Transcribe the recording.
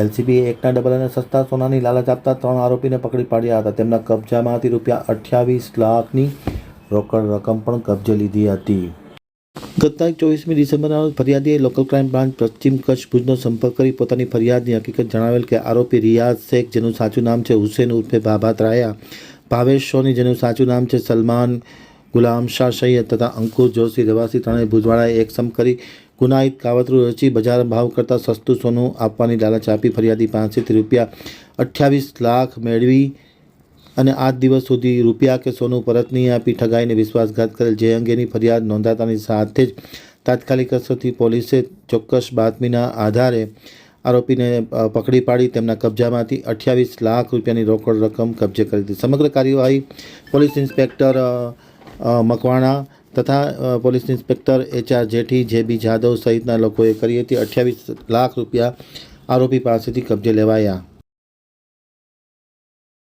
એલસીબીએ એકના ડબલ અને સસ્તા સોનાની લાલચ આપતા ત્રણ આરોપીને પકડી પાડ્યા હતા. તેમના કબજામાંથી રૂપિયા અઠ્યાવીસ લાખની રોકડ રકમ પણ કબજે લીધી હતી. ગત તારીખ ચોવીસમી ડિસેમ્બરના ફરિયાદીએ લોકલ ક્રાઇમ બ્રાન્ચ પશ્ચિમ કચ્છ ભુજનો સંપર્ક કરી પોતાની ફરિયાદની હકીકત જણાવેલ કે આરોપી રિયાઝ શેખ, જેનું સાચું નામ છે હુસેન ઉર્ફે ભાભાત રાયા ભાવેશ સોની, જેનું સાચું નામ છે સલમાન ગુલામ શાહ સૈયદ તથા અંકુર જોશી. રવાસી ત્રણેય ભુજવાળાએ એક સમ કરી ગુનાહિત કાવતરું રચી બજાર ભાવ કરતાં સસ્તું સોનું આપવાની લાલચ આપી ફરિયાદી પાસેથી રૂપિયા અઠ્યાવીસ લાખ મેળવી અને આજ દિવસ સુધી રૂપિયા કે સોનું પરત નહીં આપી ઠગાઈને વિશ્વાસઘાત કરેલ જે અંગેની ફરિયાદ નોંધાતાની સાથે જ તાત્કાલિક અસરથી પોલીસે ચોક્કસ બાતમીના આધારે આરોપીને પકડી પાડી તેમના કબજામાંથી અઠ્યાવીસ લાખ રૂપિયાની રોકડ રકમ કબજે કરી હતી. સમગ્ર કાર્યવાહી પોલીસ ઇન્સ્પેક્ટર મકવાણા તથા police inspector H R Jethi J B Jadav સહિતના લોકોએ કરી હતી અઠ્યાવીસ લાખ રૂપિયા આરોપી પાસેથી કબજે લેવાયા.